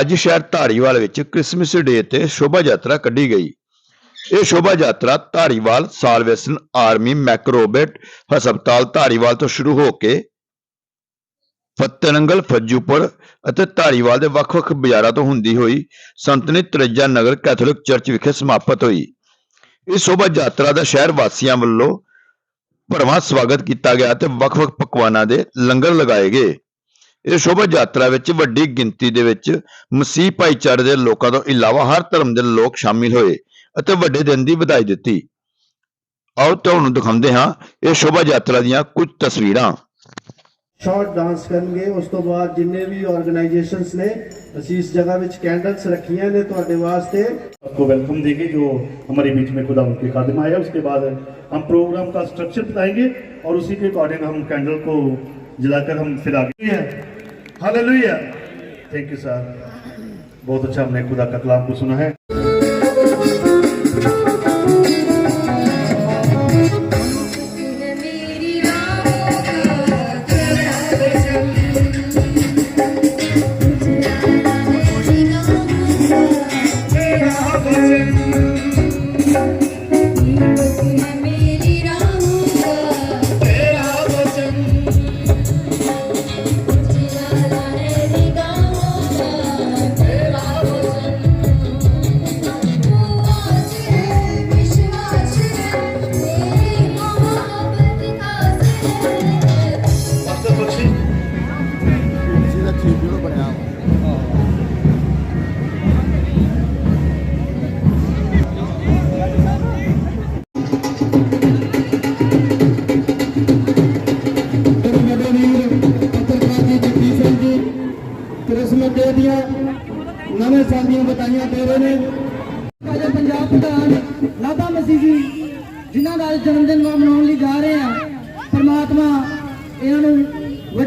ਅੱਜ ਸ਼ਹਿਰ ਧਾਰੀਵਾਲ ਵਿੱਚ ਕ੍ਰਿਸਮਸ ਡੇ ਤੇ ਸ਼ੋਭਾ ਯਾਤਰਾ ਕੱਢੀ ਗਈ। ਇਹ ਸ਼ੋਭਾ ਯਾਤਰਾ ਧਾਰੀਵਾਲ ਸਾਲਵੇਸਨ ਆਰਮੀ ਮੈਕਰੋਬੇਟ ਹਸਪਤਾਲ ਧਾਰੀਵਾਲ ਤੋਂ ਸ਼ੁਰੂ ਹੋ ਕੇ ਫਤਿਹਨੰਗਲ, ਫੱਜੂਪੁਰ ਅਤੇ ਧਾਰੀਵਾਲ ਦੇ ਵੱਖ-ਵੱਖ ਬਾਜ਼ਾਰਾਂ ਤੋਂ ਹੁੰਦੀ ਹੋਈ ਸੰਤਨੀ ਤਰੇਜਾ ਨਗਰ ਕੈਥੋਲਿਕ ਚਰਚ ਵਿਖੇ ਸਮਾਪਤ ਹੋਈ। ਇਸ ਸ਼ੋਭਾ ਯਾਤਰਾ ਦਾ ਸ਼ਹਿਰ ਵਾਸੀਆਂ ਵੱਲੋਂ ਭਰਵਾਂ ਸਵਾਗਤ ਕੀਤਾ ਗਿਆ ਤੇ ਵੱਖ-ਵੱਖ ਪਕਵਾਨਾਂ ਦੇ ਲੰਗਰ ਲਗਾਏ ਗਏ। ਇਸ ਸ਼ੋਭਾ ਯਾਤਰਾ ਵਿੱਚ ਵੱਡੀ ਗਿਣਤੀ ਦੇ ਵਿੱਚ ਮਸੀਹ ਭਾਈਚਾਰੇ ਦੇ ਲੋਕਾਂ ਤੋਂ ਇਲਾਵਾ ਹਰ ਧਰਮ ਦੇ ਲੋਕ ਸ਼ਾਮਿਲ ਹੋਏ ਅਤੇ ਵੱਡੇ ਦਿਨ ਦੀ ਵਧਾਈ ਦਿੱਤੀ ਆਓ ਤੁਹਾਨੂੰ ਦਿਖਾਉਂਦੇ ਹਾਂ ਇਹ ਸ਼ੋਭਾ ਯਾਤਰਾ ਦੀਆਂ ਕੁਝ ਤਸਵੀਰਾਂ ਸ਼ਾਰਟ ਡਾਂਸ ਕਰਨਗੇ ਉਸ ਤੋਂ ਬਾਅਦ ਜਿੰਨੇ ਵੀ ਆਰਗੇਨਾਈਜੇਸ਼ਨਸ ਨੇ ਅਸੀਂ ਇਸ ਜਗ੍ਹਾ ਵਿੱਚ ਕੈਂਡਲਸ ਰੱਖੀਆਂ ਨੇ ਤੁਹਾਡੇ ਵਾਸਤੇ आपको वेलकम देंगे जो हमारे बीच में खुदा उनके खादिम आया उसके बाद हम प्रोग्राम का स्ट्रक्चर बताएंगे और उसी के अकॉर्डिंग हम कैंडल को जलाकर हम फिर आगे हैं हालेलुया थैंक यू सर बहुत अच्छा हमने खुदा का कलाम को सुना है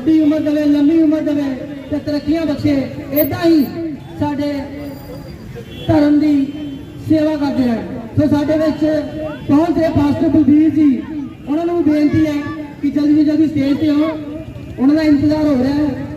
ਵੱਡੀ ਉਮਰ ਦੇਵੇ, ਲੰਮੀ ਉਮਰ ਦੇਵੇ ਤੇ ਤਰੱਕੀਆਂ ਬਖਸ਼ੇ ਇਦਾਂ ਹੀ ਸਾਡੇ ਧਰਮ ਦੀ ਸੇਵਾ ਕਰਦੇ ਹਨ ਸੋ ਸਾਡੇ ਵਿੱਚ ਪਹੁੰਚ ਰਹੇ ਪਾਸਟਰ ਬਲਬੀਰ ਜੀ, ਉਹਨਾਂ ਨੂੰ ਵੀ ਬੇਨਤੀ ਹੈ ਕਿ ਜਲਦੀ ਤੋਂ ਜਲਦੀ ਸਟੇਜ ਤੇ ਆਓ। ਉਹਨਾਂ ਦਾ ਇੰਤਜ਼ਾਰ ਹੋ ਰਿਹਾ ਹੈ।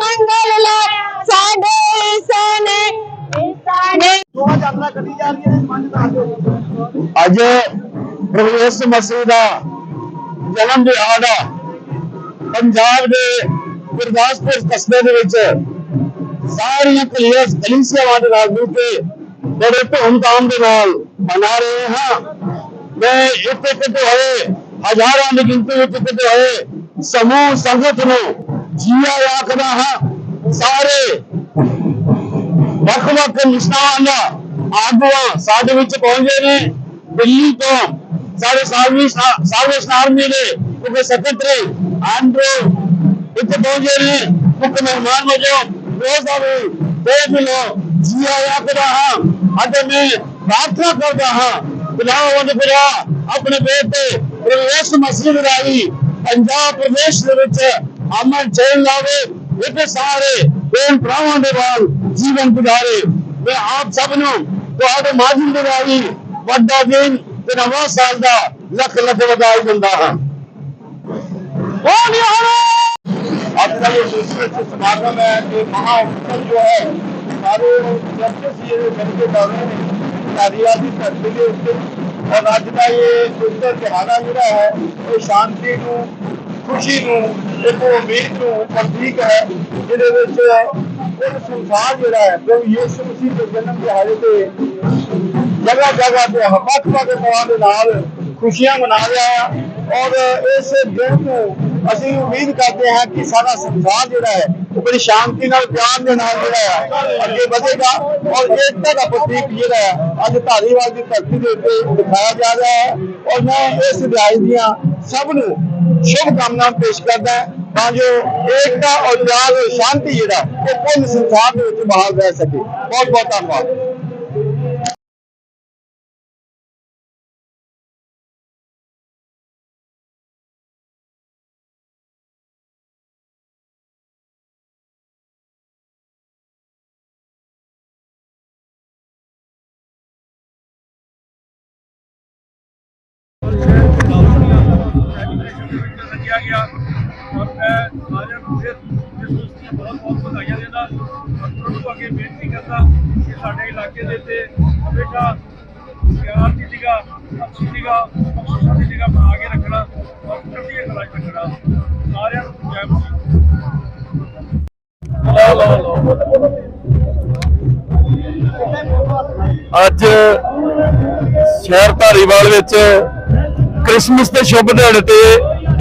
ਮੰਗਲ ਲਾਇਆ ਸਾਡੇ ਈਸਾ ਅੱਜ ਪ੍ਰਭੂ ਯਿਸੂ ਮਸੀਹ ਦਾ ਜਨਮ ਦਿਹਾੜਾ ਪੰਜਾਬ ਦੇ ਗੁਰਦਾਸਪੁਰ ਕਸਬੇ ਦੇ ਵਿੱਚ ਸਾਰੀਆਂ ਕਲੀਅਸ ਕਲੀਸਿਆਵਾਂ ਦੇ ਨਾਲ ਮਿਲ ਕੇ ਬੜੇ ਧੂਮਧਾਮ ਦੇ ਨਾਲ ਮਨਾ ਰਹੇ ਹਾਂ। ਮੈਂ ਇੱਥੇ ਕਿਤੇ ਹੋਏ, ਹਜ਼ਾਰਾਂ ਦੀ ਗਿਣਤੀ ਵਿੱਚ ਕਿਤੇ ਹੋਏ, ਸਮੂਹ ਸੰਗਤ ਨੂੰ ਜੀਆ ਆਖਦਾ ਹਾਂ, ਸਾਰੇ ਵੱਖ-ਵੱਖ ਨਿਸ਼ਾਨ ਆਗੂਆਂ ਸਾਡੇ ਵਿੱਚ ਪਹੁੰਚੇ ਨੇ, ਦਿੱਲੀ ਤੋਂ ਸਾਡੇ ਸਾਲਵੀ ਸਾਲਵੇ ਸਨਾਰਮੀ ਦੇ ਮੁੱਖ ਸਕੱਤਰੀ ਆਂਡੋ ਇੱਥੇ ਪਹੁੰਚੇ ਨੇ, ਮੁੱਖ ਮਹਿਮਾਨ ਵਜੋਂ ਰੋਜ਼ਾ ਵੀ ਦੇ ਮਿਲੋ ਜੀ ਆਇਆ ਹਾਂ, ਅਤੇ ਮੈਂ ਪ੍ਰਾਰਥਨਾ ਕਰਦਾ ਹਾਂ ਖੁਦਾਵੰਦ ਵੰਦ ਖੁਦਾ ਆਪਣੇ ਬੇਟੇ ਪ੍ਰਵੇਸ਼ ਮਸਜਿਦ ਰਾਹੀਂ ਪੰਜਾਬ ਪ੍ਰਦੇਸ਼ ਦੇ ਵਿੱਚ ਅਮਨ ਚੈਨ ਲਾਵੇ ਇੱਥੇ ਸਾਰੇ ਭੈਣ ਭਰਾਵਾਂ ਦੇ ਨਾਲ ਜੀਵਨ ਗੁਜ਼ਾਰੇ ਮੈਂ ਆਪ ਸਭ ਨੂੰ ਤੁਹਾਡੇ ਮਾਧਿਅਮ ਦੇ ਰਾਹੀਂ ਵੱਡਾ ਦਿਨ ਤੇ ਨਵਾਂ ਸਾਲ ਦਾ ਲੱਖ ਲੱਖ ਵਧਾਈ ਦਿੰਦਾ ਹਾਂ ਬੋਲਿਓ आज का जो विश्व समागम है ये महा उत्सव जो है सारे चर्चे से ये मिलके कर रहे हैं आदिवासी धरती के उत्ते और ਅੱਜ ਦਾ ਇਹ ਸੁੰਦਰ ਦਿਹਾੜਾ ਜਿਹੜਾ ਹੈ ਇਹ ਸ਼ਾਂਤੀ ਨੂੰ ਖੁਸ਼ੀ ਨੂੰ, ਇੱਕ ਉਮੀਦ ਨੂੰ ਪ੍ਰਤੀਕ ਹੈ, ਜਿਹਦੇ ਵਿੱਚ ਇਹ ਸੰਸਾਰ ਜਿਹੜਾ ਹੈ, ਪ੍ਰਭੂ ਯਿਸੂ ਮਸੀਹ ਦੇ ਜਨਮ ਦਿਹਾੜੇ ਤੇ ਜਗ੍ਹਾ ਜਗ੍ਹਾ ਤੇ ਵੱਖ ਵੱਖ ਤਰ੍ਹਾਂ ਦੇ ਨਾਲ ਖੁਸ਼ੀਆਂ ਮਨਾ ਰਿਹਾ ਔਰ ਇਸ ਦਿਨ ਨੂੰ ਅਸੀਂ ਉਮੀਦ ਕਰਦੇ ਹਾਂ ਕਿ ਸਾਰਾ ਸੰਸਾਰ ਜਿਹੜਾ ਹੈ, ਉਹ ਬੜੀ ਸ਼ਾਂਤੀ ਨਾਲ, ਪਿਆਰ ਦੇ ਨਾਲ ਜਿਹੜਾ ਹੈ, ਅੱਗੇ ਵਧੇਗਾ ਔਰ ਏਕਤਾ ਦਾ ਪ੍ਰਤੀਕ ਜਿਹੜਾ ਹੈ, ਅੱਜ ਧਾਰੀਵਾਲ ਦੀ ਧਰਤੀ ਦੇ ਉੱਤੇ ਦਿਖਾਇਆ ਜਾ ਰਿਹਾ ਹੈ ਔਰ ਮੈਂ ਇਸ ਦਿਹਾੜੇ ਦੀਆਂ ਸਭ ਨੂੰ ਸ਼ੁਭ ਕਾਮਨਾਵਾਂ ਪੇਸ਼ ਕਰਦਾ ਤਾਂ ਜੋ ਏਕਤਾ ਔਰ ਪਿਆਰ ਔਰ ਸ਼ਾਂਤੀ ਜਿਹੜਾ ਉਹ ਪੂਰਨ ਸੰਸਾਰ ਦੇ ਵਿੱਚ ਬਹਾਲ ਰਹਿ ਸਕੇ। ਬਹੁਤ ਬਹੁਤ ਧੰਨਵਾਦ। ਰੱਖਿਆ ਗਿਆ ਔਰ ਮੈਂ ਸਾਰਿਆਂ ਨੂੰ ਫਿਰ ਇਸ ਦੀਆਂ ਬਹੁਤ ਬਹੁਤ ਵਧਾਈਆਂ ਦਿੰਦਾ। ਔਰ ਪ੍ਰਭੂ ਅੱਗੇ ਬੇਨਤੀ ਕਰਦਾ ਕਿ ਸਾਡੇ ਇਲਾਕੇ ਦੇ ਉੱਤੇ ਹਮੇਸ਼ਾ ਪਿਆਰ ਦੀ ਜਗ੍ਹਾ, ਅੱਛੀ ਜਗ੍ਹਾ ਬਖਸ਼ਿਸ਼ਾਂ ਦੀ ਜਗ੍ਹਾ ਬਣਾ ਕੇ ਰੱਖਣਾ ਔਰ ਚੜ੍ਹਦੀ ਕਲਾ ਰੱਖਣਾ। ਸਾਰਿਆਂ ਨੂੰ ਜੈ ਮਸੀਹ ਅੱਜ ਸ਼ਹਿਰ ਧਾਰੀਵਾਲ ਵਿੱਚ ਕ੍ਰਿਸਮਸ ਦੇ ਸ਼ੁਭ ਦਿਹਾੜੇ ਤੇ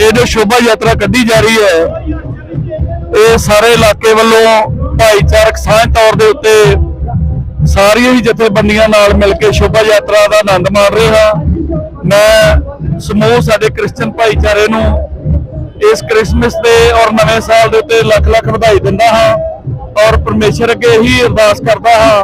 ਇਹ ਜੋ ਸ਼ੋਭਾ ਯਾਤਰਾ ਕੱਢੀ ਜਾ ਰਹੀ ਹੈ, ਇਹ ਸਾਰੇ ਇਲਾਕੇ ਵੱਲੋਂ ਭਾਈਚਾਰਕ ਸਾਂਝ ਤੌਰ ਦੇ ਉੱਤੇ ਸਾਰੀਆਂ ਹੀ ਜਥੇਬੰਦੀਆਂ ਨਾਲ ਮਿਲ ਕੇ ਸ਼ੋਭਾ ਯਾਤਰਾ ਦਾ ਆਨੰਦ ਮਾਣ ਰਹੇ ਹਾਂ। ਮੈਂ ਸਮੂਹ ਸਾਡੇ ਕ੍ਰਿਸਚੀਅਨ ਭਾਈਚਾਰੇ ਨੂੰ ਇਸ ਕ੍ਰਿਸਮਸ ਦੇ ਔਰ ਨਵੇਂ ਸਾਲ ਦੇ ਉੱਤੇ ਲੱਖ ਲੱਖ ਵਧਾਈ ਦਿੰਦਾ ਹਾਂ ਔਰ ਪਰਮੇਸ਼ਰ ਅੱਗੇ ਇਹੀ ਅਰਦਾਸ ਕਰਦਾ ਹਾਂ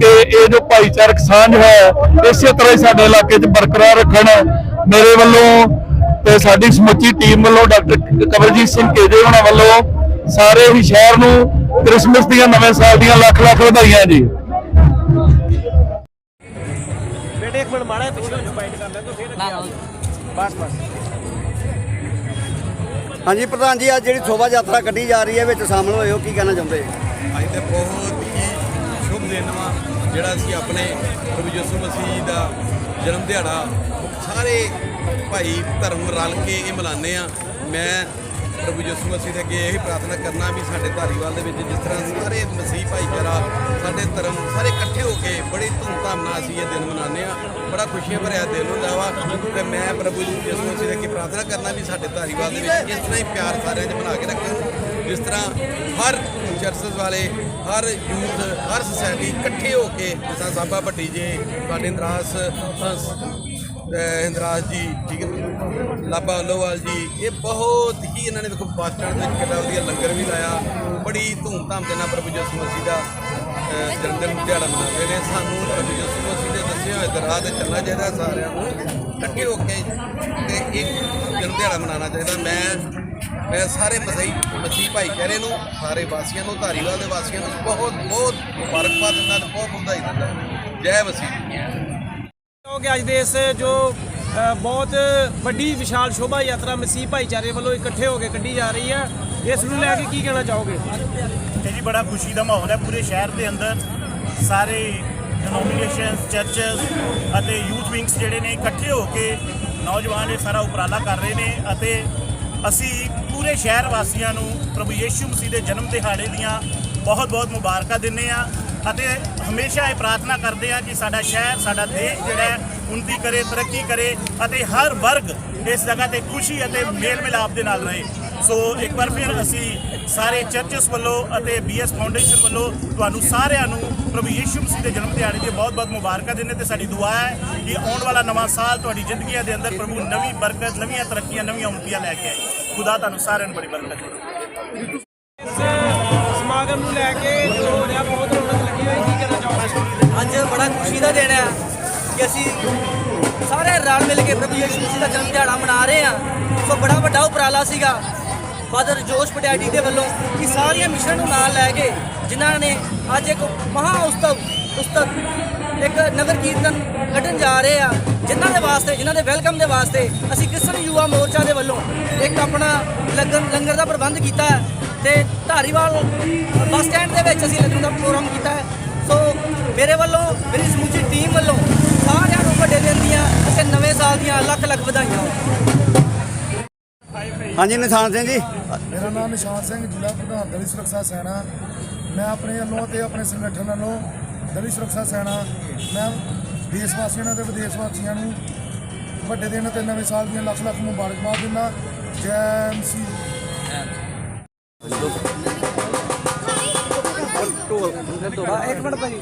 ਕਿ ਇਹ ਜੋ ਭਾਈਚਾਰਕ ਸਾਂਝ ਹੈ, ਇਸੇ ਤਰ੍ਹਾਂ ਹੀ ਸਾਡੇ ਇਲਾਕੇ 'ਚ ਬਰਕਰਾਰ ਰੱਖਣ। ਮੇਰੇ ਵੱਲੋਂ ਤੇ ਸਾਡੀ ਸਮੁੱਚੀ ਟੀਮ ਵੱਲੋਂ ਡਾਕਟਰ ਕਵਰਜੀਤ ਸਿੰਘ ਕੇਜੇ ਹੋਣਾ ਵੱਲੋਂ ਸਾਰੇ ਹੀ ਸ਼ਹਿਰ ਨੂੰ ਕ੍ਰਿਸਮਸ ਦੀਆਂ ਨਵੇਂ ਸਾਲ ਦੀਆਂ ਲੱਖ ਲੱਖ ਵਧਾਈਆਂ ਜੀ। ਹਾਂਜੀ ਪ੍ਰਧਾਨ ਜੀ ਅੱਜ ਜਿਹੜੀ ਸ਼ੋਭਾ ਯਾਤਰਾ ਕੱਢੀ ਜਾ ਰਹੀ ਹੈ ਵਿੱਚ ਸ਼ਾਮਲ ਹੋਏ ਹੋ ਕੀ ਕਹਿਣਾ ਚਾਹੁੰਦੇ? ਅੱਜ ਤੇ ਬਹੁਤ ਦਿਨ ਵਾ ਜਿਹੜਾ ਅਸੀਂ ਆਪਣੇ ਪ੍ਰਭੂ ਯਿਸੂ ਮਸੀਹ ਦਾ ਜਨਮ ਦਿਹਾੜਾ, ਸਾਰੇ ਭਾਈ ਧਰਮ ਰਲ ਕੇ ਇਹ ਮਨਾਉਂਦੇ ਆ ਮੈਂ ਪ੍ਰਭੂ ਯਿਸੂ ਮਸੀਹ ਦੇ ਅੱਗੇ ਇਹ ਪ੍ਰਾਰਥਨਾ ਕਰਨਾ ਵੀ ਸਾਡੇ ਧਾਰੀਵਾਲ ਦੇ ਵਿੱਚ ਜਿਸ ਤਰ੍ਹਾਂ ਸਾਰੇ ਮਸੀਹ ਭਾਈਚਾਰਾ, ਸਾਡੇ ਧਰਮ ਸਾਰੇ ਇਕੱਠੇ ਹੋ ਕੇ ਬੜੀ ਧੂਮਧਾਮ ਨਾਲ ਅਸੀਂ ਇਹ ਦਿਨ ਮਨਾਉਂਦੇ ਆ ਬੜਾ ਖੁਸ਼ੀਆਂ ਭਰਿਆ ਦਿਨ ਹੁੰਦਾ ਵਾ ਤੇ ਮੈਂ ਪ੍ਰਭੂ ਯਿਸੂ ਮਸੀਹ ਦੇ ਅੱਗੇ ਪ੍ਰਾਰਥਨਾ ਕਰਨਾ ਵੀ ਸਾਡੇ ਧਾਰੀਵਾਲ ਦੇ ਵਿੱਚ ਇਸ ਤਰ੍ਹਾਂ ਹੀ ਪਿਆਰ ਸਾਰਿਆਂ 'ਚ ਬਣਾ ਕੇ ਰੱਖਣ ਜਿਸ ਤਰ੍ਹਾਂ ਹਰ ਚਰਚਸ ਵਾਲੇ ਹਰ ਯੂਥ ਹਰ ਸੁਸਾਇਟੀ ਇਕੱਠੇ ਹੋ ਕੇ ਜਿਸਾਂ ਸਾਬਾ ਭੱਟੀ ਜੀ, ਸਾਡੇ ਇੰਦਰਾਸ ਇੰਦਰਾਜ ਜੀ, ਠੀਕ ਹੈ ਲਾਬਾ ਲੋਵਾਲ ਜੀ, ਇਹ ਬਹੁਤ ਹੀ ਇਹਨਾਂ ਨੇ ਦੇਖੋ ਬੱਸ ਸਟੈਂਡ ਦੇ ਵਿੱਚ ਕਿੰਨਾ ਵਧੀਆ ਲੰਗਰ ਵੀ ਲਾਇਆ, ਬੜੀ ਧੂਮਧਾਮ ਦੇ ਨਾਲ ਪ੍ਰਭੂ ਯਿਸੂ ਮਸੀਹ ਦਾ ਜਨਮ ਦਿਨ ਦਿਹਾੜਾ ਮਨਾਉਂਦੇ ਨੇ। ਸਾਨੂੰ ਪ੍ਰਭੂ ਯਿਸੂ ਮਸੀਹ ਦੇ ਦੱਸੇ ਹੋਏ ਦਰਾਹ ਤੇ ਚੱਲਣਾ ਚਾਹੀਦਾ ਸਾਰਿਆਂ ਨੂੰ, ਇਕੱਠੇ ਹੋ ਕੇ ਤੇ ਇੱਕ ਜਨਮ ਦਿਹਾੜਾ ਮਨਾਉਣਾ ਚਾਹੀਦਾ। ਮੈਂ ਮੈਂ ਸਾਰੇ ਮਸੀਹ ਮਸੀਹ ਭਾਈਚਾਰੇ ਨੂੰ ਸਾਰੇ ਵਾਸੀਆਂ ਨੂੰ ਧਾਰੀਵਾਲ ਦੇ ਵਾਸੀਆਂ ਨੂੰ ਬਹੁਤ ਬਹੁਤ ਮੁਬਾਰਕਬਾਦ ਦਿੰਦਾ ਤੇ ਬਹੁਤ ਵਧਾਈ ਦਿੰਦਾ। ਜੈ ਮਸੀਹ ਕਿ ਅੱਜ ਦੇ ਇਸ ਜੋ ਬਹੁਤ ਵੱਡੀ ਵਿਸ਼ਾਲ ਸ਼ੋਭਾ ਯਾਤਰਾ ਮਸੀਹ ਭਾਈਚਾਰੇ ਵੱਲੋਂ ਇਕੱਠੇ ਹੋ ਕੇ ਕੱਢੀ ਜਾ ਰਹੀ ਹੈ ਇਸ ਨੂੰ ਲੈ ਕੇ ਕੀ ਕਹਿਣਾ ਚਾਹੋਗੇ? ਤੇ ਜੀ ਬੜਾ ਖੁਸ਼ੀ ਦਾ ਮਾਹੌਲ ਹੈ ਪੂਰੇ ਸ਼ਹਿਰ ਦੇ ਅੰਦਰ। ਸਾਰੇ ਡਿਨੋਮੀਨੇਸ਼ਨਸ ਚਰਚਸ ਅਤੇ ਯੂਥ ਵਿੰਗਸ ਜਿਹੜੇ ਨੇ ਇਕੱਠੇ ਹੋ ਕੇ ਨੌਜਵਾਨ ਇਹ ਸਾਰਾ ਉਪਰਾਲਾ ਕਰ ਰਹੇ ਨੇ ਅਤੇ ਅਸੀਂ ਪੂਰੇ ਸ਼ਹਿਰ ਵਾਸੀਆਂ ਨੂੰ ਪ੍ਰਭੂ ਯੇਸ਼ੂ ਮਸੀਹ ਦੇ ਜਨਮ ਦਿਹਾੜੇ ਦੀਆਂ ਬਹੁਤ-ਬਹੁਤ ਮੁਬਾਰਕਾਂ ਦਿੰਨੇ ਆ ਅਤੇ ਹਮੇਸ਼ਾ ਇਹ ਪ੍ਰਾਰਥਨਾ ਕਰਦੇ ਆ ਕਿ ਸਾਡਾ ਸ਼ਹਿਰ, ਸਾਡਾ ਦੇਸ਼ ਜਿਹੜਾ ਹੈ, ਉਨਤੀ ਕਰੇ, ਤਰੱਕੀ ਕਰੇ ਅਤੇ ਹਰ ਵਰਗ ਇਸ ਜਗ੍ਹਾ ਤੇ ਖੁਸ਼ੀ ਅਤੇ ਮੇਲ ਮਿਲਾਪ ਦੇ ਨਾਲ ਰਹੇ। ਸੋ ਇੱਕ ਵਾਰ ਫਿਰ ਅਸੀਂ ਸਾਰੇ ਚਰਚਸ ਵੱਲੋਂ ਅਤੇ ਬੀਐਸ ਫਾਊਂਡੇਸ਼ਨ ਵੱਲੋਂ ਤੁਹਾਨੂੰ ਸਾਰਿਆਂ ਨੂੰ ਪ੍ਰਭੂ ਯੇਸ਼ੂ ਮਸੀਹ ਦੇ ਜਨਮ ਦਿਹਾੜੇ ਦੀ ਬਹੁਤ-ਬਹੁਤ ਮੁਬਾਰਕਾਂ ਦਿੰਦੇ ਤੇ ਸਾਡੀ ਦੁਆ ਹੈ ਕਿ ਆਉਣ ਵਾਲਾ ਨਵਾਂ ਸਾਲ ਤੁਹਾਡੀ ਜ਼ਿੰਦਗੀਆਂ ਦੇ ਅੰਦਰ ਪ੍ਰਭੂ ਨਵੀਂ ਬਰਕਤ, ਨਵੀਆਂ ਤਰੱਕੀਆਂ, ਨਵੀਆਂ ਉਮੀਦਾਂ ਲੈ ਕੇ ਆਏ ਖੁਦਾ ਤੁਹਾਨੂੰ ਸਾਰਿਆਂ ਨੂੰ ਬੜੀ ਬਰਕਤ ਦੇ ਸਮਾਗਮ ਨੂੰ ਲੈ ਕੇ ਜੋ ਹੋ ਰਿਹਾ ਬਹੁਤ ਰੌਣਕ ਲੱਗੀ ਹੋਈ ਕੀ ਕਹਿਣਾ ਚਾਹੋਗੇ ਅੱਜ ਬੜਾ ਖੁਸ਼ੀ ਦਾ ਦਿਨ ਹੈ ਕਿ ਅਸੀਂ ਸਾਰੇ ਰਲ ਮਿਲ ਕੇ ਪ੍ਰਭੂ ਯਿਸੂ ਮਸੀਹ ਦਾ ਜਨਮ ਦਿਹਾੜਾ ਮਨਾ ਰਹੇ ਹਾਂ ਸੋ ਬੜਾ ਵੱਡਾ ਉਪਰਾਲਾ ਸੀਗਾ। ਫਾਦਰ ਜੋਸ਼ ਪਟਿਆੜੀ ਦੇ ਵੱਲੋਂ ਕਿ ਸਾਰੀਆਂ ਮਿਸ਼ਨ ਨੂੰ ਨਾਲ ਲੈ ਕੇ ਜਿਨ੍ਹਾਂ ਨੇ ਅੱਜ ਇੱਕ ਮਹਾ ਉਸਤਵ ਉਸਤਵ ਇੱਕ ਨਗਰ ਕੀਰਤਨ ਕੱਢਣ ਜਾ ਰਹੇ ਆ, ਜਿਨ੍ਹਾਂ ਦੇ ਵਾਸਤੇ, ਜਿਨ੍ਹਾਂ ਦੇ ਵੈਲਕਮ ਦੇ ਵਾਸਤੇ ਅਸੀਂ ਕ੍ਰਿਸਚਨ ਯੁਵਾ ਮੋਰਚਾ ਦੇ ਵੱਲੋਂ ਇੱਕ ਆਪਣਾ ਲੰਗਰ ਲੰਗਰ ਦਾ ਪ੍ਰਬੰਧ ਕੀਤਾ ਹੈ ਤੇ ਧਾਰੀਵਾਲ ਬੱਸ ਸਟੈਂਡ ਦੇ ਵਿੱਚ ਅਸੀਂ ਲੰਗਰ ਦਾ ਪ੍ਰੋਗਰਾਮ ਕੀਤਾ ਹੈ। ਸੋ ਮੇਰੇ ਵੱਲੋਂ, ਮੇਰੀ ਸਮੁੱਚੀ ਟੀਮ ਵੱਲੋਂ ਸਾਰਿਆਂ ਨੂੰ ਵੱਡੇ ਦਿਨ ਦੀਆਂ ਅਤੇ ਨਵੇਂ ਸਾਲ ਦੀਆਂ ਲੱਖ ਲੱਖ ਵਧਾਈਆਂ। ਹਾਂਜੀ ਨਿਸ਼ਾਨ ਸਿੰਘ ਜੀ। ਮੇਰਾ ਨਾਮ ਨਿਸ਼ਾਨ ਸਿੰਘ ਜ਼ਿਲ੍ਹਾ ਪ੍ਰਧਾਨ ਦਲਿਤ ਸੁਰੱਖਿਆ ਸੈਨਾ। ਮੈਂ ਆਪਣੇ ਵੱਲੋਂ ਤੇ ਆਪਣੇ ਸੰਗਠਨ ਵੱਲੋਂ ਦਲਿਤ ਸੁਰੱਖਿਆ ਸੈਨਾ ਮੈਂ ਦੇਸ਼ ਵਾਸੀਆਂ ਤੇ ਵਿਦੇਸ਼ ਵਾਸੀਆਂ ਨੂੰ ਵੱਡੇ ਦਿਨ ਤੇ ਨਵੇਂ ਸਾਲ ਦੀਆਂ ਲੱਖ ਲੱਖ ਮੁਬਾਰਕਬਾਦ ਦਿੰਦਾ। ਜੈ ਮਸੀਹ ਇੱਕ ਮਿੰਟ ਭਾਈ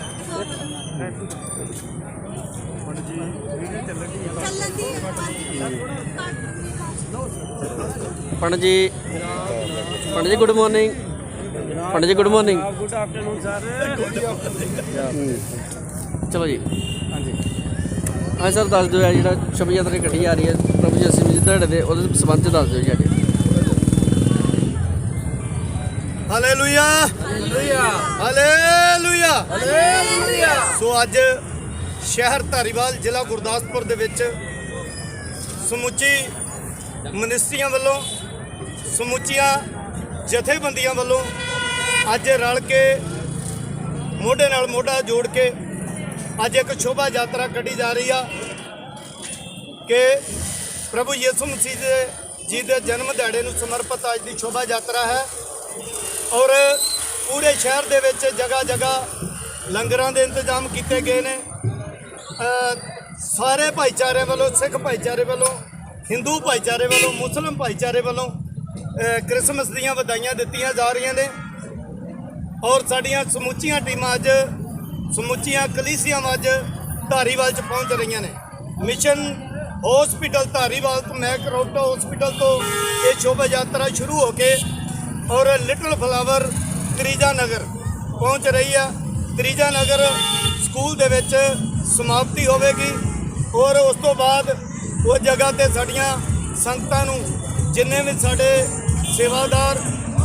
ਪੰਡਤ ਜੀ ਪੰਡਤ ਜੀ good morning Pandit ji good morning good afternoon sir ਚਲੋ ਜੀ। ਹਾਂਜੀ। ਹਾਂ ਸਰ ਦੱਸ ਦਿਓ ਇਹ ਜਿਹੜਾ ਸ਼ਬ ਯਾਤਰਾ ਕੱਢੀ ਜਾ ਰਹੀ ਹੈ ਪ੍ਰਭੂ ਜੀ ਅਸੀਂ ਜੀ ਤੁਹਾਡੇ ਦੇ ਉਹਦੇ ਸੰਬੰਧ ਚ ਦੱਸ ਦਿਓ ਜੀ ਅੱਗੇ। ਹਾਲੇਲੂਇਆ ਹਾਲੇਲੂਇਆ ਹਾਲੇਲੂਇਆ ਸੋ ਅੱਜ ਸ਼ਹਿਰ ਧਾਰੀਵਾਲ ਜ਼ਿਲ੍ਹਾ ਗੁਰਦਾਸਪੁਰ ਦੇ ਵਿੱਚ ਸਮੁੱਚੀ ਮਨਿਸਟਰੀਆਂ ਵੱਲੋਂ, ਸਮੁੱਚੀਆਂ ਜਥੇਬੰਦੀਆਂ ਵੱਲੋਂ ਅੱਜ ਰਲ ਕੇ, ਮੋਢੇ ਨਾਲ ਮੋਢਾ ਜੋੜ ਕੇ ਅੱਜ ਇੱਕ ਸ਼ੋਭਾ ਯਾਤਰਾ ਕੱਢੀ ਜਾ ਰਹੀ ਆ ਕਿ ਪ੍ਰਭੂ ਯਿਸੂ ਮਸੀਹ ਦੇ, ਜੀ ਦੇ ਜਨਮ ਦਿਹਾੜੇ ਨੂੰ ਸਮਰਪਿਤ ਅੱਜ ਦੀ ਸ਼ੋਭਾ ਯਾਤਰਾ ਹੈ ਔਰ ਪੂਰੇ ਸ਼ਹਿਰ ਦੇ ਵਿੱਚ ਜਗ੍ਹਾ ਜਗ੍ਹਾ ਲੰਗਰਾਂ ਦੇ ਇੰਤਜ਼ਾਮ ਕੀਤੇ ਗਏ ਨੇ। ਸਾਰੇ ਭਾਈਚਾਰੇ ਵੱਲੋਂ, ਸਿੱਖ ਭਾਈਚਾਰੇ ਵੱਲੋਂ ਹਿੰਦੂ ਭਾਈਚਾਰੇ ਵੱਲੋਂ, ਮੁਸਲਮ ਭਾਈਚਾਰੇ ਵੱਲੋਂ ਕ੍ਰਿਸਮਸ ਦੀਆਂ ਵਧਾਈਆਂ ਦਿੱਤੀਆਂ ਜਾ ਰਹੀਆਂ ਨੇ। ਔਰ ਸਾਡੀਆਂ ਸਮੁੱਚੀਆਂ ਟੀਮਾਂ ਅੱਜ, ਸਮੁੱਚੀਆਂ ਕਲੀਸੀਆਂ ਅੱਜ ਧਾਰੀਵਾਲ ਚ ਪਹੁੰਚ ਰਹੀਆਂ ਨੇ। ਮਿਸ਼ਨ ਹਸਪੀਟਲ ਧਾਰੀਵਾਲ ਤੋਂ ਮੈਕ ਰੋਟਾ ਹਸਪੀਟਲ ਤੋਂ ਇਹ ਸ਼ੋਭਾ ਯਾਤਰਾ ਸ਼ੁਰੂ ਹੋ ਕੇ ਔਰ ਲਿਟਲ ਫਲਾਵਰ ਤ੍ਰੀਜਾ ਨਗਰ ਪਹੁੰਚ ਰਹੀ ਆ। ਤ੍ਰੀਜਾ ਨਗਰ ਸਕੂਲ ਦੇ ਵਿੱਚ ਸਮਾਪਤੀ ਹੋਵੇਗੀ ਔਰ ਉਸ ਤੋਂ ਬਾਅਦ ਉਹ ਜਗ੍ਹਾ ਤੇ ਸਾਡੀਆਂ ਸੰਗਤਾਂ ਨੂੰ ਜਿੰਨੇ ਵੀ ਸਾਡੇ ਸੇਵਾਦਾਰ,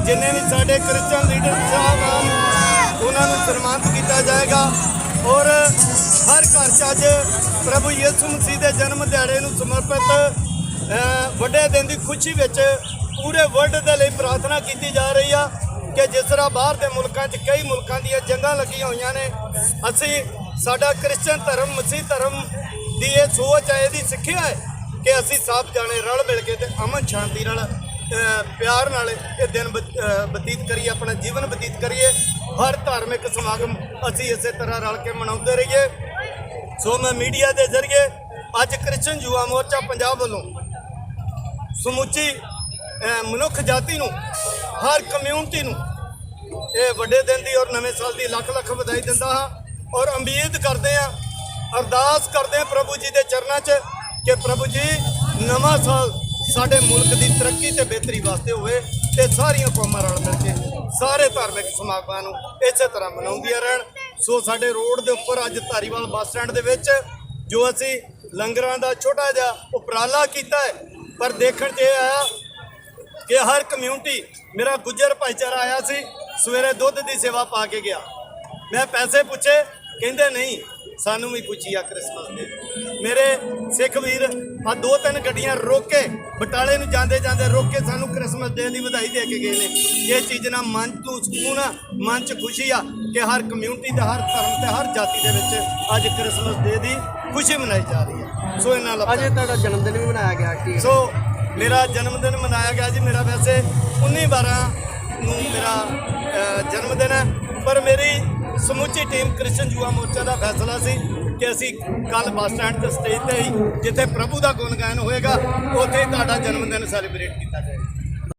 ਜਿੰਨੇ ਵੀ ਸਾਡੇ ਕ੍ਰਿਸਚਨ ਲੀਡਰ ਸਾਹਿਬ ਹਨ ਉਹਨਾਂ ਨੂੰ ਸਨਮਾਨਿਤ ਕੀਤਾ ਜਾਏਗਾ। ਔਰ ਹਰ ਘਰ 'ਚ ਅੱਜ ਪ੍ਰਭੂ ਯਿਸੂ ਮਸੀਹ ਦੇ ਜਨਮ ਦਿਹਾੜੇ ਨੂੰ ਸਮਰਪਿਤ ਵੱਡੇ ਦਿਨ ਦੀ ਖੁਸ਼ੀ ਵਿੱਚ ਪੂਰੇ ਵਰਲਡ ਦੇ ਲਈ ਪ੍ਰਾਰਥਨਾ ਕੀਤੀ ਜਾ ਰਹੀ ਆ ਕਿ ਜਿਸ ਤਰ੍ਹਾਂ ਬਾਹਰ ਦੇ ਮੁਲਕਾਂ 'ਚ ਕਈ ਮੁਲਕਾਂ ਦੀਆਂ ਜੰਗਾਂ ਲੱਗੀਆਂ ਹੋਈਆਂ ਨੇ, ਅਸੀਂ ਸਾਡਾ ਕ੍ਰਿਸਚਨ ਧਰਮ, ਮਸੀਹ ਧਰਮ ਦੀ ਇਹ ਸੋਚ ਹੈ ਇਹਦੀ ਸਿੱਖਿਆ ਹੈ ਕਿ ਅਸੀਂ ਸਭ ਜਾਣੇ ਰਲ ਮਿਲ ਕੇ ਤੇ ਅਮਨ ਸ਼ਾਂਤੀ ਨਾਲ ਪਿਆਰ ਨਾਲ ਇਹ ਦਿਨ ਬਤੀਤ ਕਰੀਏ, ਆਪਣਾ ਜੀਵਨ ਬਤੀਤ ਕਰੀਏ। ਹਰ ਧਾਰਮਿਕ ਸਮਾਗਮ ਅਸੀਂ ਇਸੇ ਤਰ੍ਹਾਂ ਰਲ ਕੇ ਮਨਾਉਂਦੇ ਰਹੀਏ। ਸੋ ਮੈਂ ਮੀਡੀਆ ਦੇ ਜ਼ਰੀਏ ਅੱਜ ਕ੍ਰਿਸਚਨ ਯੁਵਾ ਮੋਰਚਾ ਪੰਜਾਬ ਵੱਲੋਂ ਸਮੁੱਚੀ ਮਨੁੱਖ ਜਾਤੀ ਨੂੰ, ਹਰ ਕਮਿਊਨਿਟੀ ਨੂੰ ਇਹ ਵੱਡੇ ਦਿਨ ਦੀ ਔਰ ਨਵੇਂ ਸਾਲ ਦੀ ਲੱਖ ਲੱਖ ਵਧਾਈ ਦਿੰਦਾ ਹਾਂ ਔਰ ਉਮੀਦ ਕਰਦੇ ਹਾਂ ਅਰਦਾਸ ਕਰਦੇ ਹਾਂ ਪ੍ਰਭੂ ਜੀ ਦੇ ਚਰਨਾਂ 'ਚ ਕਿ ਪ੍ਰਭੂ ਜੀ ਨਵਾਂ ਸਾਲ ਸਾਡੇ ਮੁਲਕ ਦੀ ਤਰੱਕੀ ਤੇ ਬਿਹਤਰੀ ਵਾਸਤੇ ਹੋਵੇ ਤੇ ਸਾਰੀਆਂ ਕੌਮਾਂ ਰਲ ਮਿਲ ਕੇ ਸਾਰੇ ਧਾਰਮਿਕ ਸਮਾਗਮਾਂ ਨੂੰ ਇਸੇ ਤਰ੍ਹਾਂ ਮਨਾਉਂਦੀਆਂ ਰਹਿਣ। ਸੋ ਸਾਡੇ ਰੋਡ ਦੇ ਉੱਪਰ ਅੱਜ ਧਾਰੀਵਾਲ ਬੱਸ ਸਟੈਂਡ ਦੇ ਵਿੱਚ ਜੋ ਅਸੀਂ ਲੰਗਰਾਂ ਦਾ ਛੋਟਾ ਜਿਹਾ ਉਪਰਾਲਾ ਕੀਤਾ ਹੈ, ਪਰ ਦੇਖਣ 'ਚ ਇਹ ਆਇਆ ਕਿ ਹਰ ਕਮਿਊਨਿਟੀ ਮੇਰਾ ਗੁੱਜਰ ਭਾਈਚਾਰਾ ਆਇਆ ਸੀ, ਸਵੇਰੇ ਦੁੱਧ ਦੀ ਸੇਵਾ ਪਾ ਕੇ ਗਿਆ। ਮੈਂ ਪੈਸੇ ਪੁੱਛੇ ਕਹਿੰਦੇ ਨਹੀਂ ਸਾਨੂੰ ਵੀ ਖੁਸ਼ੀ ਆ ਕ੍ਰਿਸਮਸ ਦੇ। ਮੇਰੇ ਸਿੱਖ ਵੀਰ ਆ ਦੋ ਤਿੰਨ ਗੱਡੀਆਂ ਰੋਕ ਕੇ ਬਟਾਲੇ ਨੂੰ ਜਾਂਦੇ ਜਾਂਦੇ ਰੋਕ ਕੇ ਸਾਨੂੰ ਕ੍ਰਿਸਮਸ ਡੇ ਦੀ ਵਧਾਈ ਦੇ ਕੇ ਗਏ ਨੇ। ਇਹ ਚੀਜ਼ ਨਾਲ ਮਨ ਨੂੰ ਸਕੂਨ ਆ ਮਨ 'ਚ ਖੁਸ਼ੀ ਆ ਕਿ ਹਰ ਕਮਿਊਨਿਟੀ ਤੇ ਹਰ ਧਰਮ ਤੇ ਹਰ ਜਾਤੀ ਦੇ ਵਿੱਚ ਅੱਜ ਕ੍ਰਿਸਮਸ ਡੇ ਦੀ ਖੁਸ਼ੀ ਮਨਾਈ ਜਾ ਰਹੀ ਹੈ ਸੋ ਇਹਨਾਂ ਅੱਜ ਲਫ਼ਜ਼ਾਂ ਤੁਹਾਡਾ ਜਨਮ ਦਿਨ ਵੀ ਮਨਾਇਆ ਗਿਆ ਕੀ ਸੋ ਮੇਰਾ ਜਨਮ ਦਿਨ ਮਨਾਇਆ ਗਿਆ ਜੀ। ਮੇਰਾ ਵੈਸੇ 19 12 ਨੂੰ ਮੇਰਾ ਜਨਮ ਦਿਨ ਹੈ। ਪਰ ਮੇਰੀ ਸਮੁੱਚੀ ਟੀਮ ਕ੍ਰਿਸ਼ਨ ਯੁਵਾ ਮੋਰਚਾ ਦਾ ਫੈਸਲਾ ਸੀ ਕਿ ਅਸੀਂ ਕੱਲ ਬੱਸ ਸਟੈਂਡ ਤੇ ਸਟੇਜ ਤੇ ਹੀ ਜਿੱਥੇ ਪ੍ਰਭੂ ਦਾ ਗੁਣ ਗਾਇਨ ਹੋਏਗਾ, ਉੱਥੇ ਹੀ ਤੁਹਾਡਾ ਜਨਮ ਦਿਨ ਸੈਲੀਬ੍ਰੇਟ ਕੀਤਾ ਜਾਏਗਾ।